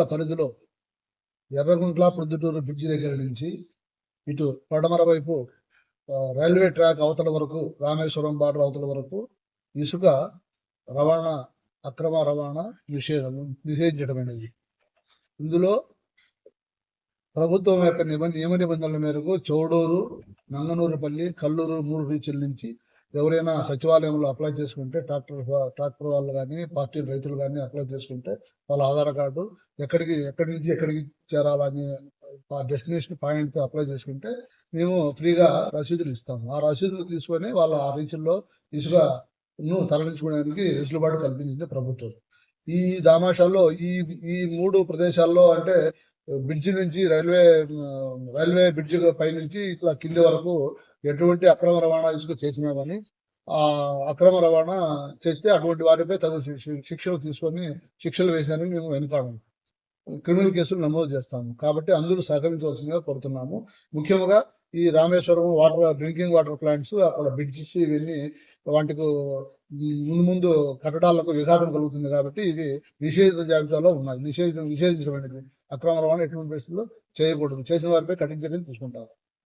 మండల పరిధిలో ఎర్రగుంట్ల ప్రొద్దుటూరు బ్రిడ్జి దగ్గర నుంచి ఇటు పడమర వైపు రైల్వే ట్రాక్ అవతల వరకు రామేశ్వరం బార్డర్ అవతల వరకు ఇసుక రవాణా అక్రమ రవాణా నిషేధం నిషేధించడమైనది. ఇందులో ప్రభుత్వం యొక్క నిబ నియమ నిబంధనల మేరకు చౌడూరు నంగనూరుపల్లి కల్లూరు మూడు రీచ్ల నుంచి ఎవరైనా సచివాలయంలో అప్లై చేసుకుంటే ట్రాక్టర్ ట్రాక్టర్ వాళ్ళు కానీ పార్టీ రైతులు కానీ అప్లై చేసుకుంటే వాళ్ళ ఆధార్ కార్డు ఎక్కడికి ఎక్కడి నుంచి ఎక్కడికి చేరాలని డెస్టినేషన్ పాయింట్తో అప్లై చేసుకుంటే మేము ఫ్రీగా రసీదులు ఇస్తాము. ఆ రసీదులు తీసుకొని వాళ్ళ ఆ రీచ్ల్లో ఇసుకను తరలించుకోవడానికి వెసులుబాటు కల్పించింది ప్రభుత్వం. ఈ దామాషాల్లో ఈ ఈ మూడు ప్రదేశాల్లో అంటే బ్రిడ్జి నుంచి రైల్వే రైల్వే బ్రిడ్జి పై నుంచి ఇట్లా కింది వరకు ఎటువంటి అక్రమ రవాణా ఇసుక చేసినా కానీ ఆ అక్రమ రవాణా చేస్తే అటువంటి వారిపై తగు శిక్షలు తీసుకొని శిక్షలు వేసినారని మేము వెనుకాడము. క్రిమినల్ కేసులు నమోదు చేస్తాము. కాబట్టి అందరూ సహకరించవలసిందిగా కోరుతున్నాము. ముఖ్యంగా ఈ Rameswaram water drinking water plants అక్కడ బ్రిడ్జెస్ ఇవన్నీ వాటికి ముందు ముందు కట్టడాలకు విఘాతం కలుగుతుంది కాబట్టి ఇవి నిషేధిత జాబితాలో ఉన్నాయి. నిషేధిత నిషేధించబడినది అక్రమ రవాణా ఎటువంటి పరిస్థితుల్లో చేయకూడదు. చేసిన వారిపై కఠిన చర్యలు తీసుకుంటారు